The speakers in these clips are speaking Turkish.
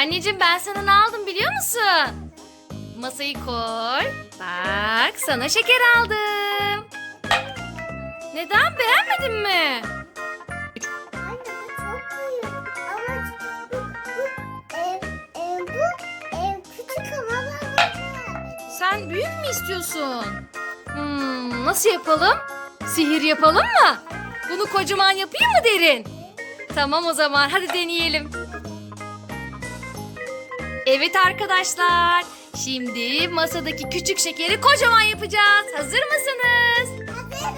Anneciğim ben sana ne aldım biliyor musun? Masayı koy. Bak sana şeker aldım. Neden beğenmedin mi? Sen büyük mü istiyorsun? Hmm, nasıl yapalım? Sihir yapalım mı? Bunu kocaman yapayım mı derin? Tamam o zaman hadi deneyelim. Evet arkadaşlar. Şimdi masadaki küçük şekeri kocaman yapacağız. Hazır mısınız? Hazırım.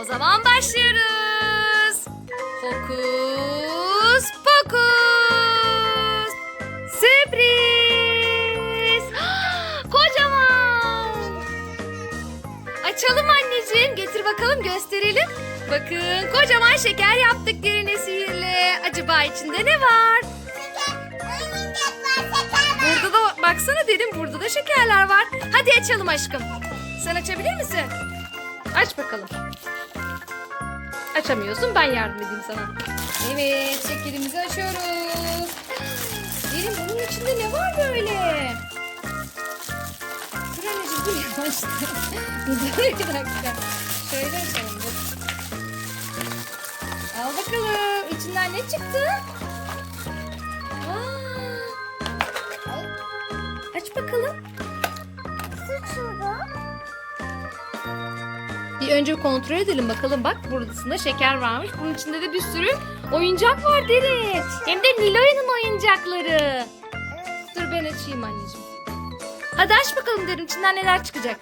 O zaman başlıyoruz. Hokus pokus. Sürpriz. Kocaman. Açalım anneciğim. Getir bakalım gösterelim. Bakın kocaman şeker yaptık derine sihirli. Acaba içinde ne var? Baksana derin burada da şekerler var. Hadi açalım aşkım. Sen açabilir misin? Aç bakalım. Açamıyorsun ben yardım edeyim sana. Evet şekerimizi açıyoruz. Derin bunun içinde ne var böyle? Dur anneciğim dur yavaş. dur bir dakika. Şöyle açalım. Al bakalım. İçinden ne çıktı? Bakalım. Bir önce kontrol edelim bakalım. Bak burasında şeker varmış. Bunun içinde de bir sürü oyuncak var Deri. Hem de Nilo'nun oyuncakları. Dur ben açayım anneciğim. Hadi aç bakalım Derin içinden neler çıkacak.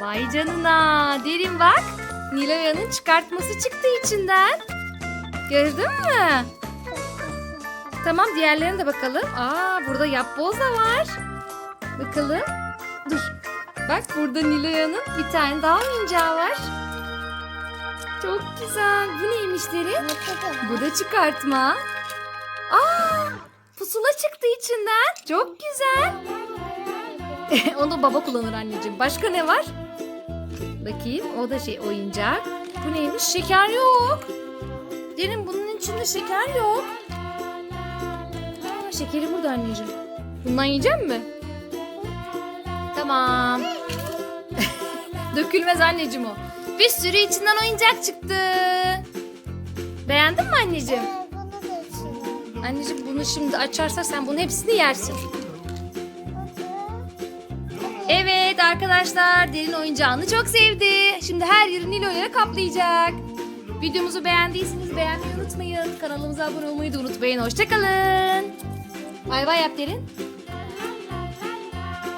Vay canına. Derin bak. Nilo'nun çıkartması çıktı içinden. Gördün mü? Tamam diğerlerine de bakalım. Aa burada yapboz da var. Bakalım. Dur. Bak burada Nilo'nun bir tane daha oyuncağı var. Çok güzel. Bu neymiş Derin? Bu da çıkartma. Aa, pusula çıktı içinden. Çok güzel. Onu baba kullanır anneciğim. Başka ne var? Bakayım. O da şey oyuncak. Bu neymiş? Şeker yok. Derin bunun içinde şeker yok. Aa, şekeri burada anneciğim. Bundan yiyecek mi? Tamam. Dökülmez anneciğim o. Bir sürü içinden oyuncak çıktı. Beğendin mi anneciğim? Bunu da içeyim. Anneciğim bunu şimdi açarsak sen bunun hepsini yersin. Evet arkadaşlar derin oyuncağını çok sevdi. Şimdi her yeri Nilo ile kaplayacak. Videomuzu beğendiyseniz beğenmeyi unutmayın. Kanalımıza abone olmayı da unutmayın. Hoşçakalın. Bay yap derin.